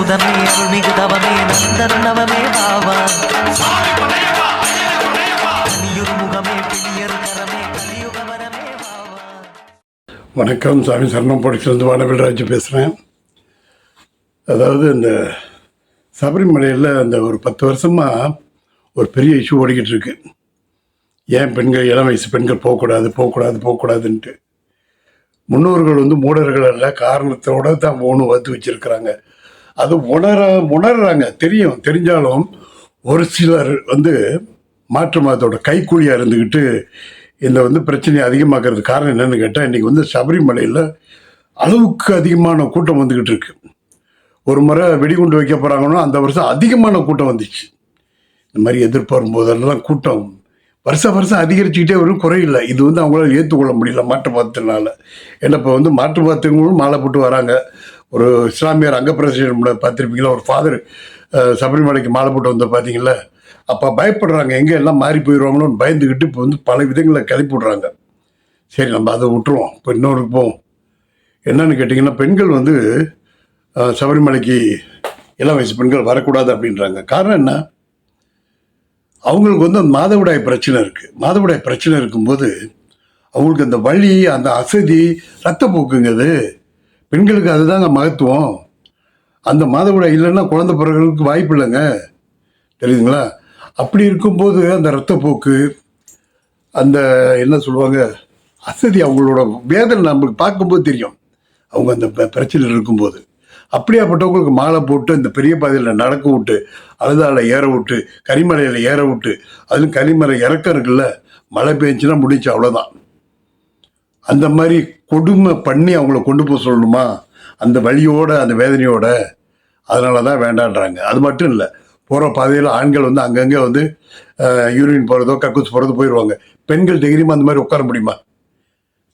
சுதனே அருள்மிகு தவமே நந்தர் நவமே பாவா. வணக்கம் சாமி சரணம் போடிச்சிருந்து வானவில்ராஜ் பேசுகிறேன் அதாவது இந்த சபரிமலையில் அந்த ஒரு பத்து வருஷமாக ஒரு பெரிய இஷ்யூ ஓடிக்கிட்டு இருக்கு. ஏன் பெண்கள் இளம் வயசு பெண்கள் போகக்கூடாது போகக்கூடாது போகக்கூடாதுன்ட்டு. முன்னோர்கள் வந்து மூடர்கள் அல்ல காரணத்தோடு தான் ஒன்று வகுத்து வச்சுருக்கிறாங்க. அது உணர உணர்றாங்க. தெரியும் தெரிஞ்சாலும் ஒரு சிலர் வந்து மாற்று மதத்தோட கைக்கூலியாக இருந்துக்கிட்டு இந்த வந்து பிரச்சனையை அதிகமாக்குறது காரணம் என்னென்னு கேட்டால் இன்றைக்கி வந்து சபரிமலையில் அளவுக்கு அதிகமான கூட்டம் வந்துக்கிட்டு இருக்கு. ஒரு முறை வெடிகுண்டு வைக்க போகிறாங்கன்னா அந்த வருஷம் அதிகமான கூட்டம் வந்துச்சு. இந்த மாதிரி எதிர்பாரும் போதெல்லாம் கூட்டம் வருஷம் வருஷம் அதிகரிச்சுக்கிட்டே வரும் குறையில்லை இது வந்து அவங்களால ஏற்றுக்கொள்ள முடியல மாற்று மதத்தினால ஏன்னா இப்போ வந்து மாற்று மதத்தவங்களும் மாலை போட்டு வராங்க. ஒரு இஸ்லாமியர் அங்க பிரசிடென்ட் பார்த்துருப்பீங்களா? ஒரு ஃபாதர் சபரிமலைக்கு மாலை போட்டு வந்த பார்த்தீங்களா? அப்போ பயப்படுறாங்க எங்கே எல்லாம் மாறி போயிடுவாங்களோன்னு பயந்துக்கிட்டு இப்போ வந்து பல விதங்களை கிளப்பி விட்றாங்க. சரி நம்ம அதை விட்டுருவோம். இப்போ இன்னொரு போவோம். என்னன்னு கேட்டிங்கன்னா பெண்கள் வந்து சபரிமலைக்கு இளம் வயசு பெண்கள் வரக்கூடாது அப்படின்றாங்க. காரணம் என்ன? அவங்களுக்கு வந்து அந்த மாதவிடாய் பிரச்சனை இருக்குது மாதவிடாய் பிரச்சனை இருக்கும்போது அவங்களுக்கு அந்த வழி அந்த அசதி ரத்தப்போக்குங்கிறது பெண்களுக்கு அதுதாங்க மகத்துவம். அந்த மாதவிடாய் இல்லைன்னா குழந்தை பிறகுக்கு வாய்ப்பு இல்லைங்க. தெரியுதுங்களா? அப்படி இருக்கும்போது அந்த ரத்தப்போக்கு அந்த என்ன சொல்லுவாங்க அசதி அவங்களோட வேதனை நம்மளுக்கு பார்க்கும்போது தெரியும். அவங்க அந்த ப- பிரச்சனையில் இருக்கும்போது. அப்படியாப்பட்டவங்களுக்கு மாலை போட்டு இந்த பெரிய பாதையில் நடக்க விட்டு அழுதால ஏற விட்டு கரிமலையில் ஏற விட்டு அதுவும் கரிமலை இறக்கம் இருக்குல்ல மழை பெஞ்சுன்னா முடிச்சு அவ்வளோதான் அந்த மாதிரி கொடுமை பண்ணி அவங்கள கொண்டு போக சொல்லணுமா? அந்த வழியோட அந்த வேதனையோட. அதனால தான் வேண்டான்றாங்க. அது மட்டும் இல்லை போகிற பாதையில் ஆண்கள் வந்து அங்கங்கே வந்து யூரின் போகிறதோ கக்கூஸ் போகிறதோ போயிடுவாங்க பெண்கள் தைரியமாக அந்த மாதிரி உட்கார முடியுமா?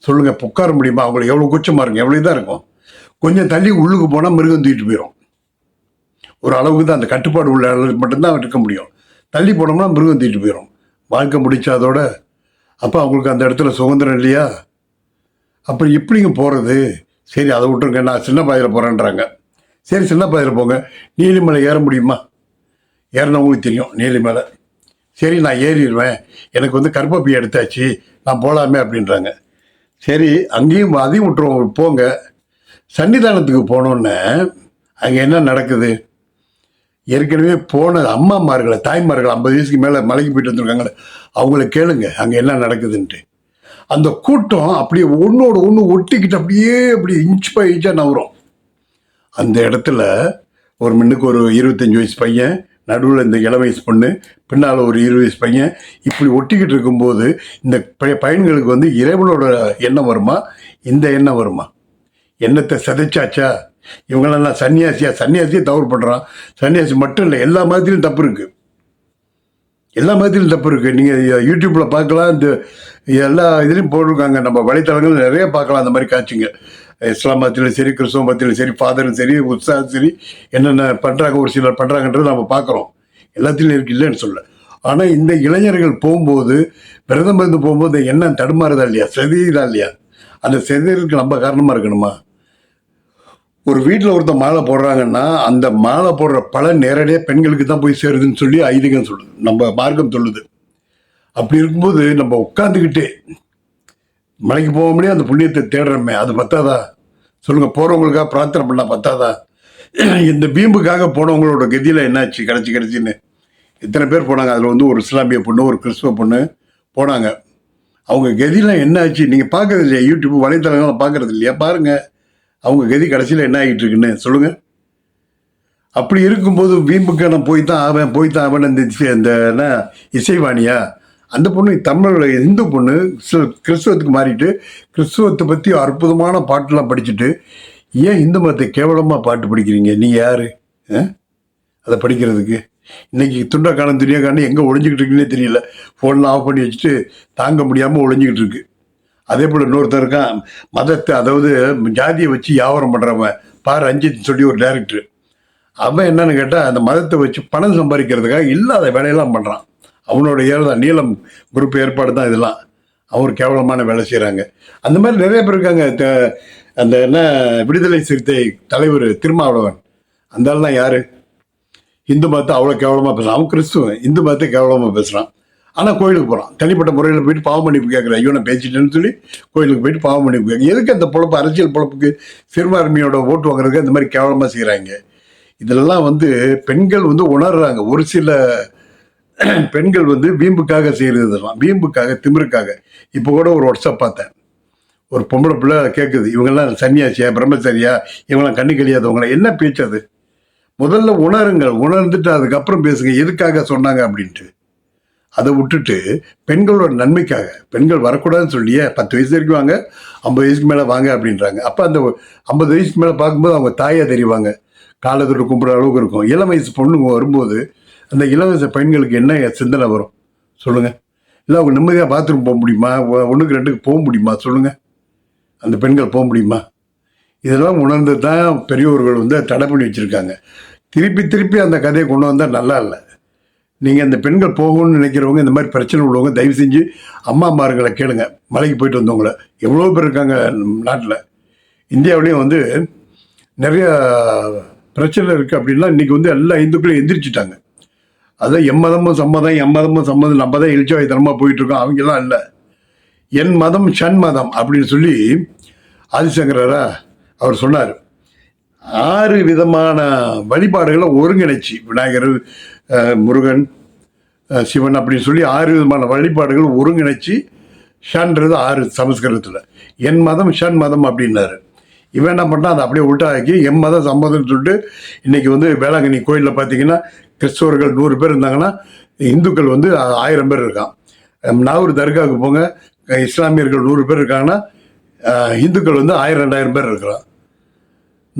சொல்லுங்கள் உட்கார முடியுமா? அவங்களுக்கு எவ்வளோ குச்சமாக இருக்கும் எவ்வளோ இதாக இருக்கும்? கொஞ்சம் தள்ளி உள்ளுக்கு போனால் மிருகம் தூக்கிட்டு போயிடும் ஒரு அளவுக்கு தான் அந்த கட்டுப்பாடு உள்ள அளவுக்கு மட்டும்தான் இருக்க முடியும். தள்ளி போனோம்னா மிருகம் தூக்கிட்டு போயிடும் வாழ்க்கை முடிச்சாதோட அப்போ அவங்களுக்கு அந்த இடத்துல சுதந்திரம் இல்லையா? அப்புறம் எப்படிங்க போகிறது சரி அதை விட்டுருங்க நான் சின்ன பாதையில் போகிறேன்றாங்க சரி சின்ன பாதையில் போங்க. நீலிமலை ஏற முடியுமா? ஏறினவங்களுக்கு தெரியும் நீலிமலை. சரி நான் ஏறிடுவேன். எனக்கு வந்து கருப்பப்பி எடுத்தாச்சு நான் போகலாமே அப்படின்றாங்க. சரி அங்கேயும் அதையும் விட்டுருவோம் போங்க. சன்னிதானத்துக்கு போனோன்னே அங்கே என்ன நடக்குது? ஏற்கனவே போன அம்மாமார்களை தாய்மார்கள் ஐம்பது வயசுக்கு மேலே மலைக்கு போயிட்டு வந்திருக்காங்களே அவங்கள கேளுங்க அங்கே என்ன நடக்குதுன்ட்டு. அந்த கூட்டம் அப்படியே ஒன்றோட ஒன்று ஒட்டிக்கிட்டு அப்படியே அப்படியே இன்ச் பை இன்ச்சாக நவரும் அந்த இடத்துல ஒரு மின்னுக்கு ஒரு இருபத்தஞ்சி வயசு பையன் நடுவில் இந்த இளம் வயசு பொண்ணு பின்னால் ஒரு இருபது வயசு பையன் இப்படி ஒட்டிக்கிட்டு இருக்கும்போது இந்த பய- பையன்களுக்கு வந்து இறைவனோட எண்ணம் வருமா? இந்த எண்ணம் வருமா? எண்ணத்தை சிதைச்சாச்சா? இவங்களெல்லாம் சன்னியாசியா? சன்னியாசியே தவறு பண்ணுறான் சன்னியாசி மட்டும் இல்லை எல்லா மாதிரியும் தப்பு இருக்குது எல்லா மதத்திலும் தப்பு இருக்குது நீங்கள் யூடியூப்பில் பார்க்கலாம். இந்த எல்லா இதுலேயும் போட்டிருக்காங்க. நம்ம வலைத்தளங்கள் நிறைய பார்க்கலாம் அந்த மாதிரி காட்சிங்க. இஸ்லாம் மதத்திலும் சரி கிறிஸ்தவ மதத்திலும் சரி ஃபாதரும் சரி உற்சாகம் சரி என்னென்ன பண்ணுறாங்க ஒரு சிலர் பண்ணுறாங்கன்றது நம்ம பார்க்குறோம். எல்லாத்துலேயும் இருக்கு இல்லைன்னு சொல்ல ஆனால் இந்த இளைஞர்கள் போகும்போது பிரதமர் இருந்து போகும்போது என்ன தடுமாறுதா இல்லையா? செதியுதா இல்லையா? அந்த செதிலுக்கு நம்ம காரணமாக இருக்கணுமா? ஒரு வீட்டில் ஒருத்தர் மாலை போடுறாங்கன்னா அந்த மாலை போடுற பலன் நேரடியாக பெண்களுக்கு தான் போய் சேருதுன்னு சொல்லி ஐதீகம் சொல்லுது. நம்ம மார்க்கம் சொல்லுது. அப்படி இருக்கும்போது நம்ம உட்காந்துக்கிட்டே மலைக்கு போக முடியாது அந்த புண்ணியத்தை தேடுறோமே அது பத்தாதா? சொல்லுங்கள் போகிறவங்களுக்காக பிரார்த்தனை பண்ணால் பத்தாதா? இந்த பீம்புக்காக போனவங்களோட கதியில் என்னாச்சு கிடைச்சி கிடச்சின்னு இத்தனை பேர் போனாங்க? அதில் வந்து ஒரு இஸ்லாமிய பொண்ணு ஒரு கிறிஸ்துவ பொண்ணு போனாங்க. அவங்க கதிலாம் என்னாச்சு? நீங்கள் பார்க்கறது இல்லையா? யூடியூப் வலைத்தளங்களை பார்க்குறது இல்லையா? பாருங்கள் அவங்க கதி கடைசியில் என்ன ஆகிட்டு இருக்குன்னு சொல்லுங்கள் அப்படி இருக்கும்போது வீம்புக்கான போய் தான் ஆவேன் போய் தான் ஆவேன் அந்த அந்த என்ன இசைவாணியா? அந்த பொண்ணு தமிழோட இந்து பொண்ணு கிறிஸ்துவத்துக்கு மாறிட்டு கிறிஸ்துவத்தை பற்றி அற்புதமான பாட்டெலாம் படிச்சுட்டு ஏன் இந்து மதத்தை கேவலமாக பாட்டு படிக்கிறீங்க? நீ யார்? ஆ? அதை படிக்கிறதுக்கு. இன்னைக்கு துண்டா காலம் துணியா காணும் எங்கே ஒழிஞ்சிக்கிட்டு இருக்குன்னே தெரியல. ஃபோன்லாம் ஆஃப் பண்ணி வச்சுட்டு தாங்க முடியாமல் ஒழிஞ்சிக்கிட்டு இருக்கு. அதே போல் இன்னொருத்தர் இருக்கான் மதத்தை அதாவது ஜாதியை வச்சு வியாபாரம் பண்ணுறவன் பா ரஞ்சித் சொல்லி ஒரு டேரக்டர் அவன் என்னன்னு கேட்டால் அந்த மதத்தை வச்சு பணம் சம்பாதிக்கிறதுக்காக இல்லாத வேலையெல்லாம் பண்ணுறான் அவனோட ஏழு நீளம் குரூப் ஏற்பாடு தான் இதெல்லாம். அவர் கேவலமான வேலை செய்கிறாங்க அந்த மாதிரி நிறைய பேர் இருக்காங்க. அந்த என்ன விடுதலை சிறுத்தை தலைவர் திருமாவளவன். அந்த ஆள் தான் யார்? இந்து மதத்தை அவ்வளோ கேவலமாக பேசுகிறான் அவன் கிறிஸ்துவன். இந்து மதத்தை கேவலமாக பேசுகிறான் ஆனால் கோயிலுக்கு போகிறான் தனிப்பட்ட முறையில் போயிட்டு பாவம் மன்னிப்பு கேட்குறேன் ஐயோ நான் பேசிட்டேன்னு சொல்லி கோயிலுக்கு போயிட்டு பாவம் மன்னிப்பு கேட்க எதுக்கு அந்த பொழப்பு அரசியல் பொழப்புக்கு சிறுபான்மையோட ஓட்டு வாங்குறதுக்கு இந்த மாதிரி கேவலமாக செய்கிறாங்க இதெல்லாம் வந்து பெண்கள் வந்து உணர்றாங்க. ஒரு சில பெண்கள் வந்து வீம்புக்காக செய்கிறதுலாம் வீம்புக்காக திமிருக்காக. இப்போ கூட ஒரு வாட்ஸ்அப் பார்த்தேன். ஒரு பொம்பளை பிள்ளை கேட்குது இவங்கெல்லாம் சன்னியாசியா பிரம்மச்சரியா? இவங்கெல்லாம் கண்ணு கழியாதவங்களா? என்ன பேச்சு அது? முதல்ல உணருங்கள். உணர்ந்துட்டு அதுக்கப்புறம் பேசுங்க. எதுக்காக சொன்னாங்க அப்படின்ட்டு. அதை விட்டுட்டு பெண்களோட நன்மைக்காக பெண்கள் வரக்கூடாதுன்னு சொல்லியே பத்து வயசு வரைக்கும் வாங்க ஐம்பது வயசுக்கு மேலே வாங்க அப்படின்றாங்க. அப்போ அந்த ஐம்பது வயசுக்கு மேலே பார்க்கும்போது அவங்க தாயாக தெரிவாங்க. காலத்தோடு கும்பிட்ற அளவுக்கு இருக்கும். இளம் வயசு பொண்ணுங்க வரும்போது அந்த இளம் வயசு பெண்களுக்கு என்ன சிந்தனை வரும்? சொல்லுங்கள் இல்லை அவங்க நிம்மதியாக பாத்ரூம் போக முடியுமா? ஒன்றுக்கு ரெண்டுக்கு போக முடியுமா? சொல்லுங்கள் அந்த பெண்கள் போக முடியுமா? இதெல்லாம் உணர்ந்து தான் பெரியவர்கள் வந்து தடை பண்ணி வச்சுருக்காங்க. திருப்பி திருப்பி அந்த கதையை கொண்டு வந்தால் நல்லா இல்லை. நீங்கள் அந்த பெண்கள் போகணும்னு நினைக்கிறவங்க இந்த மாதிரி பிரச்சனை உள்ளவங்க தயவு செஞ்சு அம்மா அம்மார்களை கேளுங்க. மலைக்கு போயிட்டு வந்தவங்கள. எவ்வளோ பேர் இருக்காங்க நாட்டில்? இந்தியாவிலையும் வந்து நிறைய பிரச்சனை இருக்குது அப்படின்னா இன்றைக்கி வந்து எல்லா இந்துக்களும் எந்திரிச்சிட்டாங்க. அதான் எம்மதமும் சம்மதம் எம்மதமும் சம்மதம் நம்ம தான் எழுச்சாயத்தனமாக போயிட்டுருக்கோம் அவங்கெல்லாம் இல்லை. என் மதம் ஷன் மதம் அப்படின்னு சொல்லி ஆதிசங்கரரா அவர் சொன்னார். ஆறு விதமான வழிபாடுகளை ஒருங்கிணைச்சி. விநாயகர் முருகன் சிவன் அப்படின்னு சொல்லி ஆறு விதமான வழிபாடுகள் ஒருங்கிணைச்சி ஷன்றது ஆறு சமஸ்கிருதத்தில். என் மதம் ஷன் மதம் அப்படின்னாரு. இவன் என்ன பண்ணால் அதை அப்படியே உள்டாக்கி என் மதம் சம்மதம்னு சொல்லிட்டு இன்றைக்கி வந்து வேளாங்கண்ணி கோயிலில் பார்த்தீங்கன்னா கிறிஸ்தவர்கள் நூறு பேர் இருந்தாங்கன்னா இந்துக்கள் வந்து ஆயிரம் பேர் இருக்கான். நாகூர் தர்காவுக்கு போங்க. இஸ்லாமியர்கள் நூறு பேர் இருக்காங்கன்னா இந்துக்கள் வந்து ஆயிரம் ரெண்டாயிரம் பேர் இருக்கிறான்.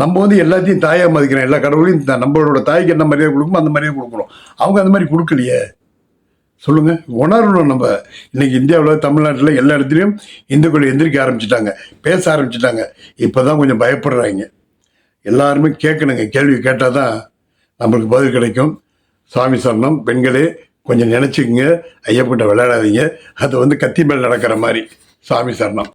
நம்ம வந்து எல்லாத்தையும் தாயாக மதிக்கிறோம் எல்லா கடவுளையும் நம்மளோட தாய்க்கு என்ன மரியாதை கொடுக்குமோ அந்த மரியாதை கொடுக்கணும். அவங்க அந்த மாதிரி கொடுக்கலையே. சொல்லுங்கள் உணரணும் நம்ம. இன்னைக்கு இந்தியாவில் தமிழ்நாட்டில் எல்லா இடத்துலையும் இந்துக்கள் எந்திரிக்க ஆரம்பிச்சிட்டாங்க. பேச ஆரம்பிச்சிட்டாங்க. இப்போ தான் கொஞ்சம் பயப்படுறாங்க. எல்லாருமே கேட்கணுங்க. கேள்வி கேட்டால் தான் நம்மளுக்கு பதில் கிடைக்கும். சாமி சரணம். பெண்களே கொஞ்சம் நினச்சிக்கங்க. ஐயப்பட்ட விளையாடாதீங்க. அது வந்து கத்தி மேல் நடக்கிற மாதிரி. சாமி சரணம்.